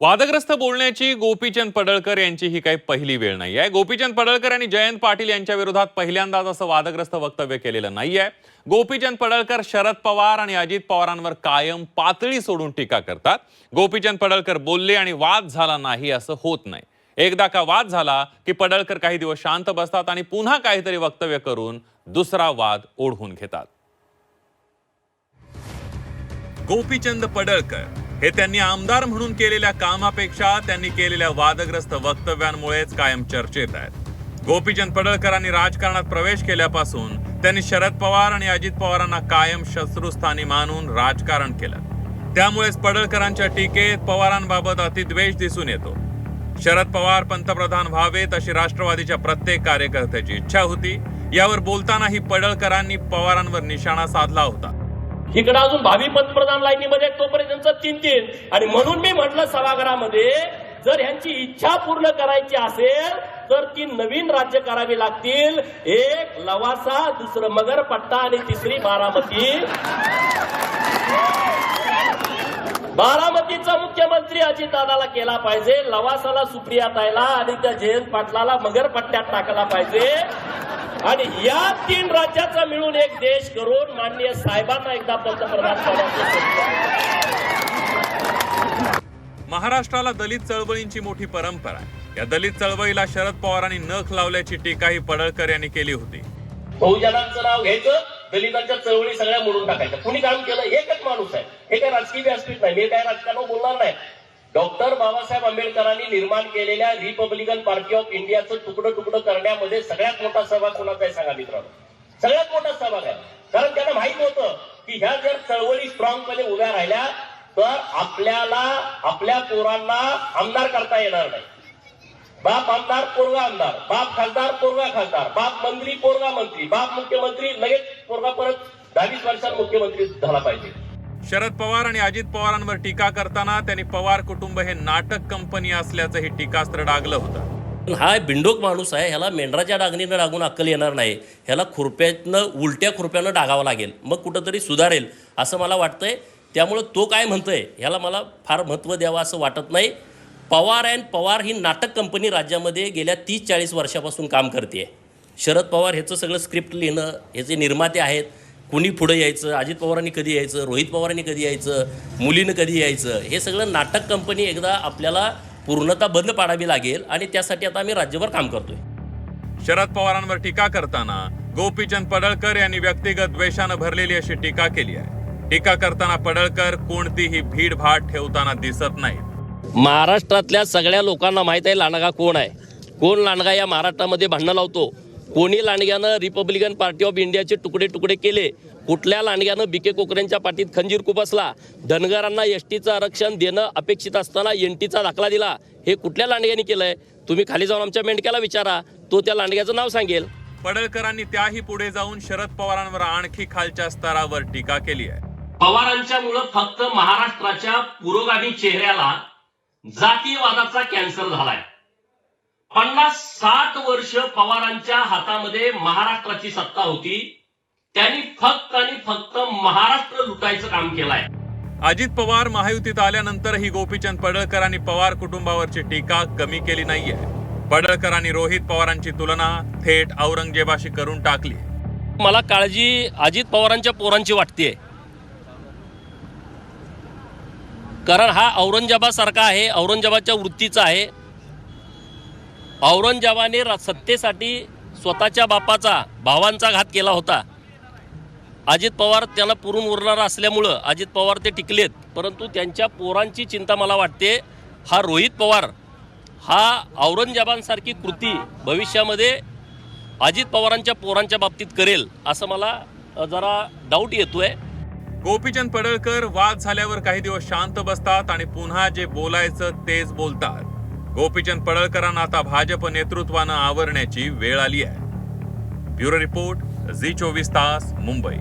वादग्रस्त बोलण्याची गोपीचंद पडळकर यांची ही काही पहिली वेळ नाही आहे. गोपीचंद पडळकर आणि जयंत पाटील यांच्या विरोधात पहिल्यांदाच असं वादग्रस्त वक्तव्य केलेलं नाही आहे. गोपीचंद पडळकर शरद पवार आणि अजित पवारांवर कायम पातळी सोडून टीका करतात. गोपीचंद पडळकर बोलले आणि वाद झाला नाही असं होत नाही. एकदा का वाद झाला की पडळकर काही दिवस शांत बसतात आणि पुन्हा काहीतरी वक्तव्य करून दुसरा वाद ओढवून घेतात. गोपीचंद पडळकर हे त्यांनी आमदार म्हणून केलेल्या कामापेक्षा त्यांनी केलेल्या वादग्रस्त वक्तव्यांमुळेच कायम चर्चेत आहेत. गोपीचंद पडळकरांनी राजकारणात प्रवेश केल्यापासून त्यांनी शरद पवार आणि अजित पवारांना कायम शत्रुस्थानी मानून राजकारण केलं. त्यामुळेच पडळकरांच्या टीकेत पवारांबाबत अतिद्वेष दिसून येतो. शरद पवार पंतप्रधान व्हावेत अशी राष्ट्रवादीच्या प्रत्येक कार्यकर्त्याची इच्छा होती. यावर बोलतानाही पडळकरांनी पवारांवर निशाणा साधला होता. इकडं अजून भावी पंतप्रधान लाईनीमध्ये तोपर्यंत त्यांचं तीन तीन आणि म्हणून मी म्हटलं सभागृहामध्ये जर ह्यांची इच्छा पूर्ण करायची असेल तर ती नवीन राज्य करावी लागतील. एक लवासा दुसरं मगरपट्टा आणि तिसरी बारामती. बारामतीचा मुख्यमंत्री अजितदादाला केला पाहिजे लवासाला सुप्रिया ताईला आणि त्या जयंत पाटलाला मगरपट्ट्यात टाकला पाहिजे. आणि या तीन राज्याचा मिळून एक देश करून माननीय साहेबांना एकदा पंतप्रधान महाराष्ट्राला दलित चळवळींची मोठी परंपरा आहे. या दलित चळवळीला शरद पवारांनी नख लावल्याची टीकाही पडळकर यांनी केली होती. बहुजनांचं नाव घ्यायचं दलितांच्या चळवळी सगळ्या मोडून टाकायच्या. कुणी काम केलं? एकच माणूस आहे. हे काय राजकीय व्यासपीठ नाही. मी काय राजकारण बोलणार नाही. डॉक्टर बाबासाहेब आंबेडकरांनी निर्माण केलेल्या रिपब्लिकन पार्टी ऑफ इंडियाचं तुकडं तुकडं करण्यामध्ये सगळ्यात मोठा सहभाग कोणाचा आहे सांगा मित्रांनो. सगळ्यात मोठा सहभाग आहे. कारण त्यांना माहीत होतं की ह्या जर चळवळी स्ट्रॉंगपणे उभ्या राहिल्या तर आपल्याला आपल्या पोरांना आमदार करता येणार नाही. बाप आमदार पोरगा आमदार. बाप खासदार पोरगा खासदार. बाप मंत्री पोरगा मंत्री. बाप मुख्यमंत्री लगेच पोरगा परत दहावीस वर्षात मुख्यमंत्री झाला पाहिजे. शरद पवार आणि अजित पवारांवर टीका करताना त्यांनी पवार कुटुंब हे नाटक कंपनी असल्याचंही टीकास्त्र डागलं होतं. पण हा बिंडोक माणूस आहे ह्याला मेंढराच्या डागणीनं डागून अक्कल येणार नाही. ह्याला खुरप्यातनं उलट्या खुरप्यानं डागावं लागेल. मग कुठंतरी सुधारेल असं मला वाटतंय. त्यामुळं तो काय म्हणतोय ह्याला मला फार महत्त्व द्यावं असं वाटत नाही. पवार अँड पवार ही नाटक कंपनी राज्यामध्ये गेल्या तीस चाळीस वर्षापासून काम करते शरद पवार ह्याचं सगळं स्क्रिप्ट लिहिणं ह्याचे निर्माते आहेत. कुणी पुढे यायचं अजित पवारांनी कधी यायचं रोहित पवारांनी कधी यायचं मुलीनं कधी यायचं हे सगळं नाटक कंपनी एकदा आपल्याला पूर्णतः बंद पाडावी लागेल आणि त्यासाठी आता आम्ही राज्यभर काम करतोय. शरद पवारांवर टीका करताना गोपीचंद पडळकर यांनी व्यक्तिगत द्वेषानं भरलेली अशी टीका केली आहे. टीका करताना पडळकर कोणतीही भीडभाड ठेवताना दिसत नाहीत. महाराष्ट्रातल्या सगळ्या लोकांना माहीत आहे लांडगा कोण आहे? कोण लांडगा या महाराष्ट्रामध्ये भांडणं लावतो? कोणी लांडग्यानं रिपब्लिकन पार्टी ऑफ इंडियाचे तुकडे तुकडे केले कुठल्या लांडग्यानं बीके कोकरेंच्या पाठीत खंजीर कुपसला धनगरांना एस टीचं आरक्षण देणं अपेक्षित असताना एन टीचा दाखला दिला हे कुठल्या लांडग्याने केलंय? तुम्ही खाली जाऊन आमच्या मेंढक्याला विचारा तो त्या लांडग्याचं नाव सांगेल. पडळकरांनी त्याही पुढे जाऊन शरद पवारांवर आणखी खालच्या स्तरावर टीका केली आहे. पवारांच्या मुळे फक्त महाराष्ट्राच्या पुरोगामी चेहऱ्याला जातीयवादाचा कॅन्सर झालाय. पन्नास साठ वर्ष पवारांच्या हातामध्ये महाराष्ट्राची सत्ता होती. त्यांनी फक्त आणि फक्त महाराष्ट्र लुटायचं काम केलंय. अजित पवार महायुतीत आल्यानंतरही गोपीचंद पडळकरांनी पवार कुटुंबावरची टीका कमी केली नाहीये. पडळकर आणि रोहित पवारांची तुलना थेट औरंगजेबाशी करून टाकली. मला काळजी अजित पवारांच्या पोरांची वाटते कारण हा औरंगजेबासारखा आहे औरंगजेबाच्या वृत्तीचा आहे. औरंगजेबाने रा- सत्तेसाठी स्वतःच्या बापाचा भावांचा घात केला होता. अजित पवार त्याला पुरून उरणारा असल्यामुळं अजित पवार ते टिकलेत. परंतु त्यांच्या पोरांची चिंता मला वाटते हा रोहित पवार हा औरंगजेबांसारखी कृती भविष्यामध्ये अजित पवारांच्या पोरांच्या बाबतीत करेल असं मला जरा डाऊट येतोय. गोपीचंद पडळकर वाद झाल्यावर काही दिवस शांत बसतात आणि पुन्हा जे बोलायचं तेच बोलतात. गोपीचंद पडळकरांना आता भाजप नेतृत्वानं आवरण्याची वेळ आली आहे. ब्युरो रिपोर्ट झी चोवीस तास मुंबई.